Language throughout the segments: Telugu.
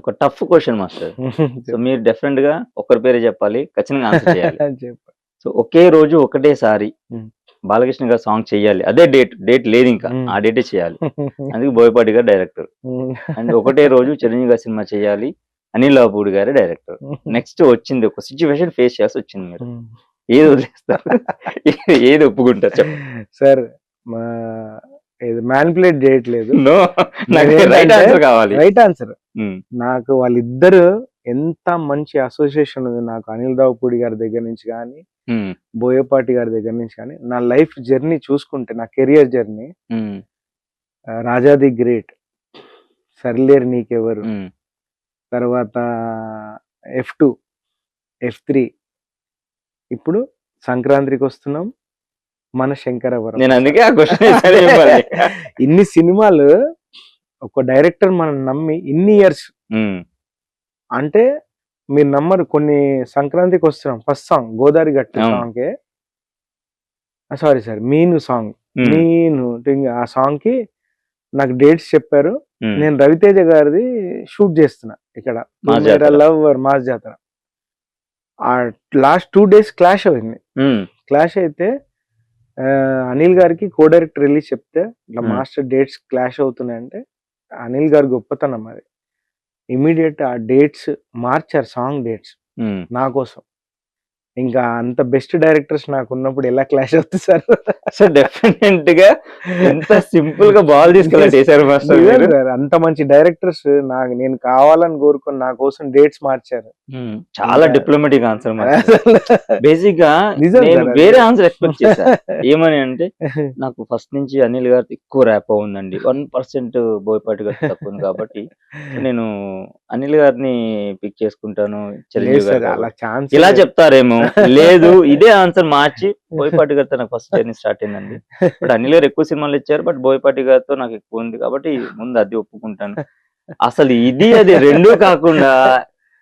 ఒక టఫ్ క్వశ్చన్ మాస్టర్ సో మీరు డెఫినెట్గా ఒకరి పేరే చెప్పాలి ఖచ్చితంగా ఆన్సర్ చేయాలి. సో ఒకే రోజు ఒకటేసారి. బాలకృష్ణ గారు సాంగ్ చేయాలి. అదే డేట్ డేట్ లేదు ఇంకా. ఆ డేటే చేయాలి. అందుకే బోయపాటి గారు డైరెక్టర్ అండ్ ఒకటే రోజు చిరంజీవి గారి సినిమా చేయాలి అనిల్ బాబుడి గారు డైరెక్టర్ నెక్స్ట్ వచ్చింది ఒక సిచ్యువేషన్ ఫేస్ చేయాల్సి వచ్చింది మీరు. ఏది వదిలేస్తారు? ఏది ఒప్పుకుంటారు సార్ మా మ్యానిపులేట్ చేయట్లేదు రైట్ ఆన్సర్ కావాలి రైట్ ఆన్సర్ Hmm. నాకు వాళ్ళిద్దరు ఎంత మంచి అసోసియేషన్ ఉంది నాకు అనిల్ రావుపూడి గారి దగ్గర నుంచి కానీ Hmm. బోయపాటి గారి దగ్గర నుంచి కానీ నా లైఫ్ జర్నీ చూసుకుంటే నా career journey Hmm. Raja the great Sarileru Neekevvaru Hmm. తర్వాత ఎఫ్ టూ ఎఫ్ త్రీ ఇప్పుడు సంక్రాంతికి వస్తున్నాం మన శంకరవరం. నేను అందుకే ఆ క్వశ్చన్ ఇన్ని సినిమాలు ఒక డైరెక్టర్ మనం నమ్మి ఇన్ని ఇయర్స్ అంటే మీరు నమ్మరు కొన్ని సంక్రాంతికి వస్తున్నాం. ఫస్ట్ సాంగ్ గోదావరి గట్టి. సాంగ్ కే సారీ సార్ మీను సాంగ్ మీను ఆ సాంగ్కి నాకు డేట్స్ చెప్పారు. నేను రవితేజ గారిది షూట్ చేస్తున్నా ఇక్కడ. మాస్ జాతర. లవ్ మాస్ జాతర. ఆ లాస్ట్ టూ డేస్ క్లాష్ అయింది. క్లాష్ అయితే అనిల్ గారికి కో డైరెక్టర్ రిలీజ్ చెప్తే ఇట్లా. మాస్టర్ డేట్స్ క్లాష్ అవుతున్నాయంటే అనిల్ గారి గొప్పతనం అది. ఇమీడియట్ ఆ డేట్స్ మార్చారు సాంగ్ డేట్స్ నా కోసం. ఇంకా అంత బెస్ట్ డైరెక్టర్స్ నాకు ఉన్నప్పుడు ఎలా క్లాష్ అవుతుంది సార్? సో డెఫినెట్గా ఎంత సింపుల్గా బాల్ తీసుకెళ్ళి చేశారు మాస్టర్ అంత మంచి డైరెక్టర్స్ నాకు నేను కావాలని కోరుకొని నా కోసం డేట్స్ మార్చారు. చాలా డిప్లొమాటిక్ ఆన్సర్ బేసిక్గా. వేరే ఆన్సర్ ఎక్స్పెక్ట్ చేశా. ఏమని అంటే నాకు ఫస్ట్ నుంచి అనిల్ గారితో ఎక్కువ ర్యాప్ ఉందండి. వన్ పర్సెంట్ బోయపాటి గారి తక్కువ ఉంది కాబట్టి నేను అనిల్ గారిని పిక్ చేసుకుంటాను గారు ఇలా చెప్తారేమో లేదు ఇదే ఆన్సర్ మార్చి బోయపాటి గారితో నాకు ఫస్ట్ జర్నీ స్టార్ట్ అయిందండి. బట్ అనిల్ గారు ఎక్కువ సినిమాలు ఇచ్చారు బట్ బోయపాటి గారితో నాకు ఎక్కువ ఉంది కాబట్టి ముందు అది ఒప్పుకుంటాను. అసలు ఇది అది రెండూ కాకుండా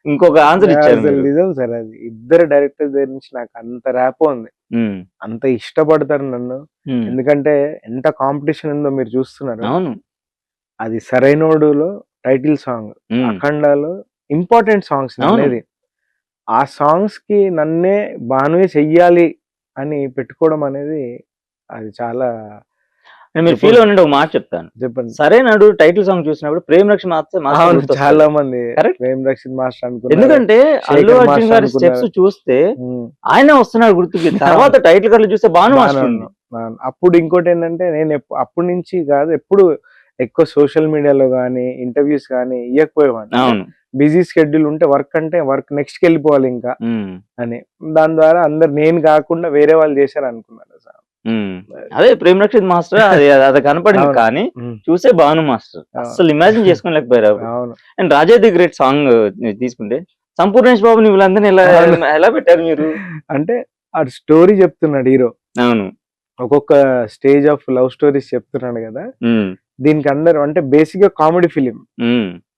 ఇంకొక ఆన్సర్ ఇచ్చారు. నిజం సార్ అది ఇద్దరు డైరెక్టర్స్ దగ్గర నుంచి నాకు అంత ర్యాప్ ఉంది. అంత ఇష్టపడతారు నన్ను. ఎందుకంటే ఎంత కాంపిటీషన్ ఉందో మీరు చూస్తున్నారు. అవును. అది సరైనోడులో టైటిల్ సాంగ్ అఖండాలో ఇంపార్టెంట్ సాంగ్స్. అనేది. ఆ సాంగ్స్కి నన్నే బానువే చెయ్యాలి అని పెట్టుకోవడం అనేది అది చాలా నేను మీరు ఫీల్ అవ్వండి ఒక మాట చెప్తాను చెప్పండి సరే నాడు టైటిల్ సాంగ్ చూసినప్పుడు ప్రేమ్ రక్ష మాస్టర్. చాలా మంది? ప్రేమ్ రక్షిత్ మాస్టర్ అనుకున్నారు ఎందుకంటే అల్లు అర్జున్ గారి. స్టెప్స్ చూస్తే ఆయన వస్తున్నాడు గుర్తుకి తర్వాత టైటిల్ కార్డు చూస్తే బాను మాస్టర్. అప్పుడు ఇంకోటి ఏంటంటే నేను అప్పటి నుంచి కాదు ఎప్పుడు ఎక్కువ సోషల్ మీడియాలో కానీ ఇంటర్వ్యూస్ కానీ ఇవ్వకపోయేవాడిని అవును. బిజీ షెడ్యూల్ ఉంటే వర్క్ అంటే వర్క్ నెక్స్ట్కి వెళ్ళిపోవాలి ఇంకా. అని. దాని ద్వారా అందరు నేను కాకుండా వేరే వాళ్ళు చేశారు అనుకున్నారు సార్. అదే ప్రేమ్ రక్షిత్ మాస్టర్ అది అది కనపడింది. కానీ చూసే బాను మాస్టర్. అసలు ఇమాజిన్ చేసుకోలేకపోయారు అవును. And Raja the great song తీసుకుంటే సంపూర్ణేష్ బాబు ని వీళ్ళందరినీ ఎలా. ఎలా పెట్టారు మీరు? అంటే ఆ స్టోరీ చెప్తున్నాడు హీరో. అవును. ఒక్కొక్క స్టేజ్ ఆఫ్ లవ్ స్టోరీస్ చెప్తున్నాడు కదా. దీనికి అందరు అంటే బేసిక్గా కామెడీ ఫిలిం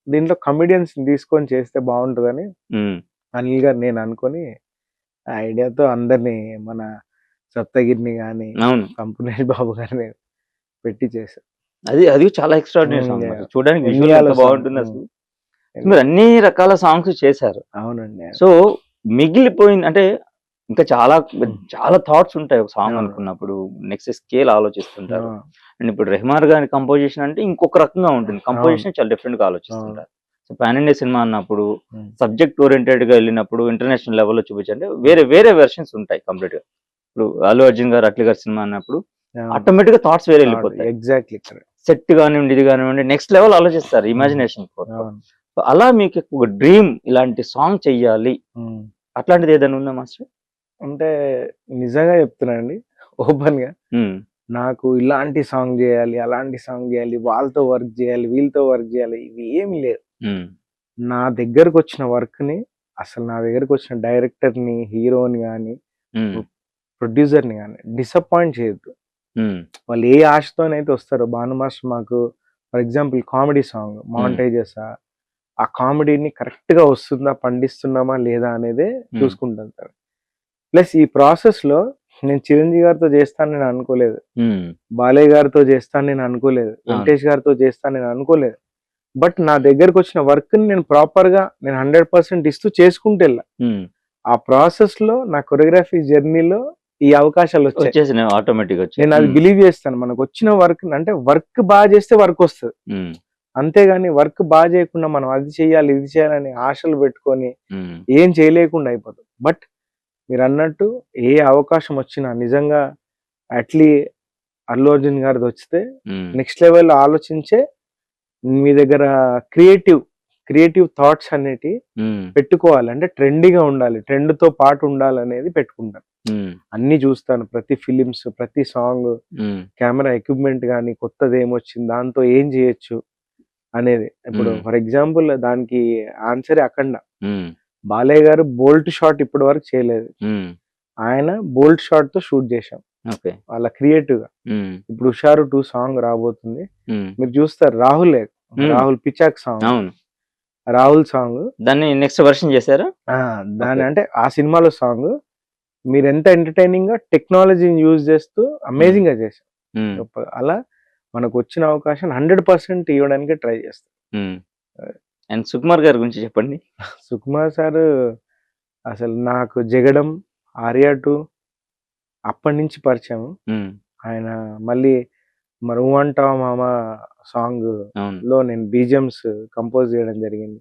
దీంట్లో కమెడియన్స్ తీసుకొని చేస్తే బాగుంటుందని. అనిల్ గారు నేను అనుకొని ఆ ఐడియాతో అందరిని మన సప్తగిరిని కానీ కంపెనీ బాబు గారిని పెట్టి చేశారు అది అది చాలా ఎక్స్ట్రాడినరీ సాంగ్. చూడడానికి. బాగుంటుంది అసలు. మీరు అన్ని రకాల సాంగ్స్ చేశారు అవునండి సో మిగిలిపోయింది అంటే ఇంకా చాలా. చాలా థాట్స్ ఉంటాయి ఒక సాంగ్. అనుకున్నప్పుడు నెక్స్ట్ స్కేల్ ఆలోచిస్తుంటారు అండ్ ఇప్పుడు రెహమాన్ గారి కంపోజిషన్ అంటే ఇంకొక రకంగా ఉంటుంది. కంపోజిషన్ చాలా డిఫరెంట్గా ఆలోచిస్తుంటారు. సో పాన్ ఇండియా సినిమా అన్నప్పుడు. సబ్జెక్ట్ ఓరియంటెడ్గా వెళ్ళినప్పుడు ఇంటర్నేషనల్ లెవెల్లో చూపించంటే వేరే వేరే వెర్షన్స్ ఉంటాయి కంప్లీట్గా. ఇప్పుడు అల్లు అర్జున్ గారు అట్ల గారి సినిమా అన్నప్పుడు. ఆటోమేటిక్గా థాట్స్ వేరే వెళ్ళిపోతాయి. ఎగ్జాక్ట్లీ సెట్ కానివ్వండి ఇది కానివ్వండి నెక్స్ట్ లెవెల్ ఆలోచిస్తారు ఇమాజినేషన్ సో అలా మీకు ఒక డ్రీమ్ ఇలాంటి సాంగ్ చెయ్యాలి. అట్లాంటిది ఏదైనా ఉందా మాస్టర్? అంటే నిజంగా చెప్తున్నానండి ఓపెన్గా. నాకు ఇలాంటి సాంగ్ చేయాలి అలాంటి సాంగ్ చేయాలి వాళ్ళతో వర్క్ చేయాలి వీళ్ళతో వర్క్ చేయాలి ఇవి ఏమి లేదు నా దగ్గరకు వచ్చిన వర్క్ని అసలు నా దగ్గరకు వచ్చిన డైరెక్టర్ని హీరోని కానీ ప్రొడ్యూసర్ని కానీ డిసప్పాయింట్ చేయొద్దు. వాళ్ళు ఏ ఆశతోనైతే వస్తారో భాను మాస్టర్ మాకు for example comedy song montages ఆ కామెడీని కరెక్ట్గా వస్తుందా పండిస్తున్నామా లేదా అనేదే చూసుకుంటాను సార్ ప్లస్ ఈ ప్రాసెస్లో నేను చిరంజీవి గారితో చేస్తాను నేను అనుకోలేదు. బాలయ్య గారితో చేస్తాను నేను అనుకోలేదు. వెంకటేష్ గారితో చేస్తాను నేను అనుకోలేదు. బట్ నా దగ్గరకు వచ్చిన వర్క్ని నేను ప్రాపర్గా నేను హండ్రెడ్ పర్సెంట్ ఇస్తూ చేసుకుంటూ. ఆ ప్రాసెస్లో నా కొరియోగ్రఫీ జర్నీలో ఈ అవకాశాలు వచ్చాయి. ఆటోమేటిక్ వచ్చి నేను అది బిలీవ్ చేస్తాను. మనకు వచ్చిన వర్క్ అంటే వర్క్ బాగా చేస్తే వర్క్ వస్తుంది. అంతేగాని వర్క్ బాగా చేయకుండా మనం అది చేయాలి ఇది చేయాలని ఆశలు పెట్టుకొని ఏం చేయలేకుండా అయిపోతుంది బట్ మీరు అన్నట్టు ఏ అవకాశం వచ్చినా నిజంగా అట్లీ అల్లు అర్జున్ గారిది వస్తే ఉమ్, నెక్స్ట్ లెవెల్ ఆలోచించే మీ దగ్గర క్రియేటివ్ క్రియేటివ్ థాట్స్ అనేటి పెట్టుకోవాలి అంటే ట్రెండీగా ఉండాలి. ట్రెండ్తో పాటు ఉండాలి అనేది పెట్టుకుంటాను అన్ని చూస్తాను. ప్రతి ఫిలిమ్స్ ప్రతి సాంగ్ కెమెరా ఎక్విప్మెంట్ కానీ కొత్తది ఏమొచ్చింది దాంతో ఏం చేయొచ్చు అనేది. ఇప్పుడు. ఫర్ ఎగ్జాంపుల్ దానికి answer Akhanda. Balayya garu bolt shot ఇప్పటి వరకు చేయలేదు. ఆయన బోల్ట్ షాట్తో షూట్ చేశాం. ఓకే. వాళ్ళ క్రియేటివ్గా ఇప్పుడు హుషారు టూ సాంగ్ రాబోతుంది. మీరు చూస్తారు రాహుల్. రాహుల్ పిచాక్ సాంగ్. రాహుల్ సాంగ్. దాన్ని నెక్స్ట్ వర్షన్ చేశారా? దాని. అంటే ఆ సినిమాలో సాంగ్. మీరు ఎంత ఎంటర్టైనింగ్గా టెక్నాలజీని యూజ్ చేస్తూ అమేజింగ్గా చేశారు. అలా మనకు వచ్చిన అవకాశం హండ్రెడ్ పర్సెంట్ ఇవ్వడానికి ట్రై చేస్తాం. అండ్ సుకుమార్ గారి గురించి చెప్పండి. సుకుమార్ సార్ అసలు నాకు జగడం ఆర్యా టూ అప్పటి నుంచి పరిచయం. ఆయన మళ్ళీ మరి అంటావా మామ సాంగ్లో నేను బీజిఎమ్స్ కంపోజ్ చేయడం జరిగింది.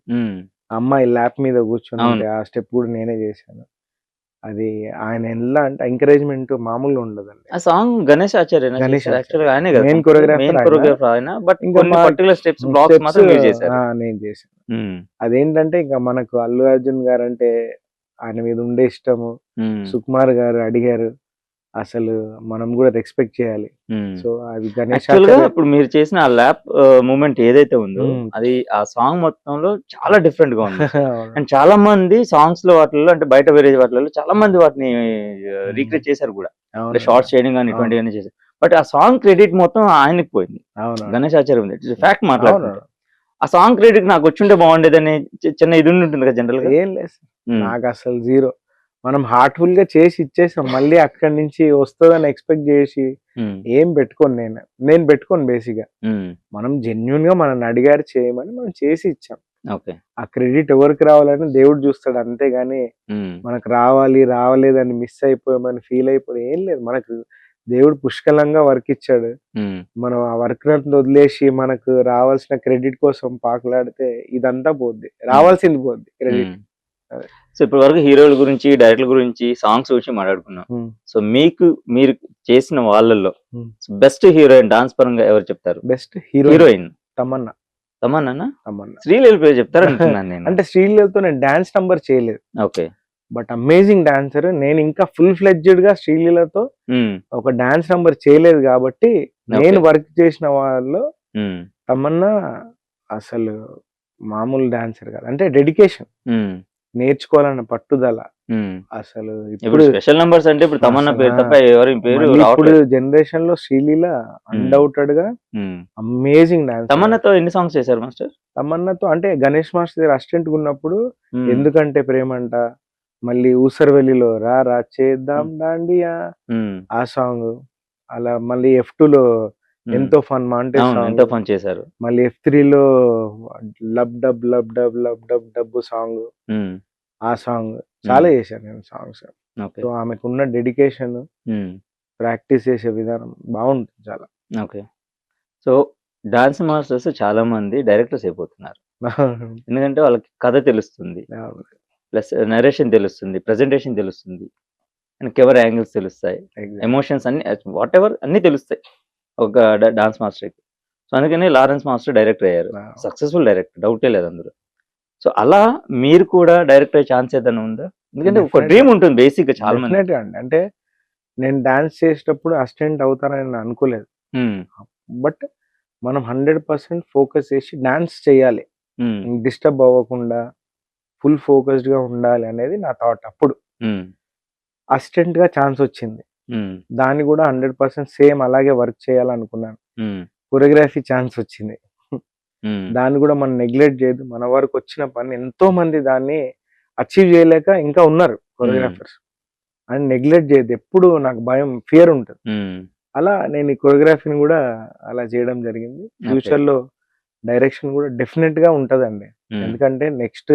అమ్మాయి ల్యాప్ మీద కూర్చొని ఆ స్టెప్ కూడా నేనే చేశాను. అది ఆయన ఎలా అంటే ఎంకరేజ్మెంట్ మామూలుగా ఉండదండి. ఆ సాంగ్ గణేష్ ఆచార్య గణేష్ ఆచార్య. యాక్చువల్ ఆయనే కదా. Main choreographer మెయిన్ ఆయన. కొరియోగ్రాఫర్ ఆయన. బట్ ఇంకా కొన్ని మా- పర్టికులర్ స్టెప్స్ బ్లాక్స్ Steps, మాత్రం మీరు చేశారు. ఆ, నేను చేశాను. ఉమ్, అదేంటంటే ఇంకా మనకు అల్లు అర్జున్ గారు అంటే ఆయన మీద ఉండే ఇష్టము. ఉమ్, సుకుమార్ గారు అడిగారు అసలు మనం కూడా రెస్పెక్ట్ చేయాలి. సో అది గణేష్ యాక్చువల్గా ఆచార్య- ఇప్పుడు మీరు చేసిన ఆ ల్యాప్ మూమెంట్ ఏదైతే ఉందో. అది ఆ సాంగ్ మొత్తంలో చాలా డిఫరెంట్గా ఉంది. అండ్ చాలా మంది సాంగ్స్లో వాటిల్లో అంటే బయట వేరే వాటిల్లో చాలా మంది వాటిని రీక్రియేట్ చేశారు కూడా. షార్ట్స్ చేయడం కానీ ఇటువంటివన్నీ చేశారు. బట్ ఆ సాంగ్ క్రెడిట్ మొత్తం ఆయనకి పోయింది. అవును. గణేష్ ఆచార్య ఉంది. ఫ్యాక్ట్ అవును. మాట్లాడుతున్నారు ఆ సాంగ్ క్రెడిట్ నాకు వచ్చుంటే బాగుండేదని చిన్న ఇది ఉంటుంది కదా జనరల్గా ఏం లేదు. నాకు అసలు జీరో. మనం హార్ట్ఫుల్గా చేసి ఇచ్చేసాం. మళ్ళీ అక్కడి నుంచి వస్తుందని ఎక్స్పెక్ట్ చేసి ఏం పెట్టుకోను నేను? నేను పెట్టుకోను బేసిక్గా మనం జెన్యున్గా మనం అడిగారు చేయమని మనం చేసి ఇచ్చాం. ఓకే. ఆ క్రెడిట్ ఎవరికి రావాలని దేవుడు చూస్తాడు అంతేగాని మనకు రావాలి రావలేదని మిస్ అయిపోయామని ఫీల్ అయిపోయి ఏం లేదు. మనకు దేవుడు పుష్కలంగా వర్క్ ఇచ్చాడు. మనం ఆ వర్క్ వదిలేసి మనకు రావాల్సిన క్రెడిట్ కోసం పాకులాడితే ఇదంతా పోద్ది. రావాల్సింది పోద్ది క్రెడిట్. సో ఇప్పటి వరకు హీరోల గురించి డైరెక్టర్ గురించి సాంగ్స్ గురించి మాట్లాడుకున్నాం. సో మీకు మీరు చేసిన వాళ్ళల్లో. బెస్ట్ హీరోయిన్ డాన్స్ పరంగా ఎవరు చెప్తారు? Best hero heroine. Tamannaah. Tamannaah Tamannaah. Sreeleela పేరు చెప్తారు అనుకున్నాను నేను. అంటే శ్రీలీలతో నేను డాన్స్ నంబర్ చేయలేదు. ఓకే. బట్ అమేజింగ్ డాన్సర్ నేను ఇంకా ఫుల్ ఫ్లెడ్జెడ్గా శ్రీలీలతో ఒక డాన్స్ నంబర్ చేయలేదు కాబట్టి నేను వర్క్ చేసిన వాళ్ళు తమన్నా అసలు మామూలు డాన్సర్ కాదు. అంటే డెడికేషన్. నేర్చుకోవాలన్న పట్టుదల అసలు ఇప్పుడు స్పెషల్ నంబర్స్ అంటే ఇప్పుడు తమన్నా పేరు తప్ప ఎవరి పేరు ఇప్పుడు జనరేషన్లో శ్రీలీల అన్డౌటెడ్గా. అమేజింగ్ డాన్స్ తమన్నాతో ఎన్ని సాంగ్స్ చేశారు మాస్టర్ తమన్నాతో అంటే గణేష్ మాస్టర్ దగ్గర అసిస్టెంట్ ఉన్నప్పుడు ఎందుకంటే ప్రేమంట మళ్ళీ ఊసరవెల్లిలో రా రా చేద్దాం దాండియా ఆ సాంగ్ అలా మళ్ళీ ఎఫ్ టూ లో ఎంతో ఫన్ మాంటే అవును ఎంతో పని చేశారు. మళ్ళీ ఎఫ్ త్రీ లో lub dub lub dub lub dub డబ్బు సాంగ్ Hmm. ఆ సాంగ్ చాలా చేశాను నేను సాంగ్స్ సో ఆమెకు ఉన్న డెడికేషన్ ప్రాక్టీస్ చేసే విధానం బాగుంటుంది చాలా. ఓకే సో డాన్స్ మాస్టర్స్ చాలా మంది డైరెక్టర్స్ అయిపోతున్నారు. ఎందుకంటే వాళ్ళకి కథ తెలుస్తుంది. ప్లస్ నరేషన్ తెలుస్తుంది ప్రెజెంటేషన్ తెలుస్తుంది. అండ్ కెమెరా యాంగిల్స్ తెలుస్తాయి. ఎమోషన్స్ అన్ని వాట్ ఎవర్ అన్ని తెలుస్తాయి. ఒక డాన్స్ మాస్టర్కి. సో అందుకని లారెన్స్ మాస్టర్ డైరెక్టర్ అయ్యారు. సక్సెస్ఫుల్ డైరెక్టర్ డౌటే లేదు అందులో. సో అలా మీరు కూడా డైరెక్ట్ అయ్యే ఛాన్స్ ఏదైనా ఉందా? ఎందుకంటే ఒక. డ్రీమ్ ఉంటుంది బేసిక్ చాలా మంది అంటే నేను డాన్స్ చేసేటప్పుడు అసిస్టెంట్ అవుతానని నేను అనుకోలేదు. బట్ మనం హండ్రెడ్ పర్సెంట్ ఫోకస్ చేసి డాన్స్ చేయాలి. డిస్టర్బ్ అవ్వకుండా ఫుల్ ఫోకస్డ్గా ఉండాలి అనేది నా థాట్ అప్పుడు. ఉమ్, అసిస్టెంట్గా ఛాన్స్ వచ్చింది. దాన్ని కూడా హండ్రెడ్ పర్సెంట్ సేమ్ అలాగే వర్క్ చేయాలనుకున్నాను. కొరియోగ్రఫీ ఛాన్స్ వచ్చింది. దాన్ని కూడా మనం నెగ్లెక్ట్ చేయదు. మన వరకు వచ్చిన పని ఎంతో మంది దాన్ని అచీవ్ చేయలేక ఇంకా ఉన్నారు కొరియోగ్రాఫర్స్. అండ్ నెగ్లెక్ట్ చేయదు. ఎప్పుడు నాకు భయం ఫియర్ ఉంటుంది. అలా నేను ఈ కొరియోగ్రఫీని కూడా అలా చేయడం జరిగింది. ఫ్యూచర్లో డైరెక్షన్ కూడా డెఫినెట్గా ఉంటదండి ఎందుకంటే నెక్స్ట్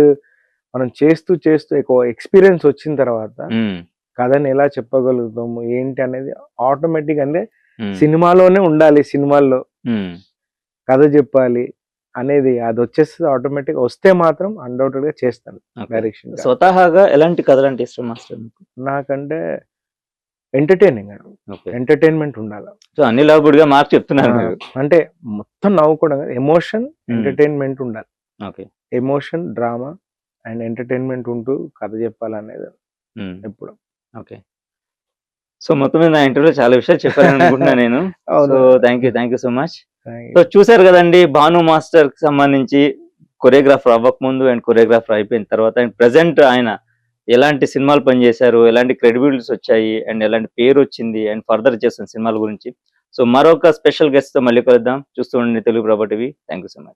మనం చేస్తూ చేస్తూ ఎక్కువ ఎక్స్పీరియన్స్ వచ్చిన తర్వాత కథని ఎలా చెప్పగలుగుతాము ఏంటి అనేది ఆటోమేటిక్ అంటే సినిమాలోనే ఉండాలి సినిమాల్లో. కథ చెప్పాలి అనేది అది వచ్చేస్తుంది ఆటోమేటిక్ వస్తే మాత్రం అన్డౌటెడ్గా చేస్తాను. డైరెక్షన్ స్వతహాగా ఎలాంటి కథలు అంటే ఇష్టం మాస్టర్ నాకంటే ఎంటర్టైనింగ్ ఎంటర్టైన్మెంట్ ఉండాలి. సో అన్ని లాభుడిగా మార్క్ చెప్తున్నారు అంటే మొత్తం నవ్వుకోవడం ఎమోషన్. ఎంటర్టైన్మెంట్ ఉండాలి. Okay. Emotion drama and entertainment ఉంటూ కథ చెప్పాలనేది ఎప్పుడు. ఓకే. సో మొత్తం మీద నా ఇంటర్వ్యూలో చాలా విషయాలు చెప్పాలని అనుకుంటున్నా నేను so thank you thank you so much. So చూసారు కదండి భాను మాస్టర్కి సంబంధించి కొరియోగ్రాఫర్ అవ్వక ముందు అండ్ కొరియోగ్రాఫర్ అయిపోయిన తర్వాత అండ్ ప్రెసెంట్ ఆయన ఎలాంటి సినిమాలు పనిచేశారు ఎలాంటి క్రెడిబిలిటీస్ వచ్చాయి అండ్ ఎలాంటి పేరు వచ్చింది అండ్ ఫర్దర్ చేస్తున్న సినిమాల గురించి. సో మరొక స్పెషల్ గెస్ట్తో మళ్ళీ కలుద్దాం. చూస్తూ ఉండండి Telugu Prabha TV. Thank you so much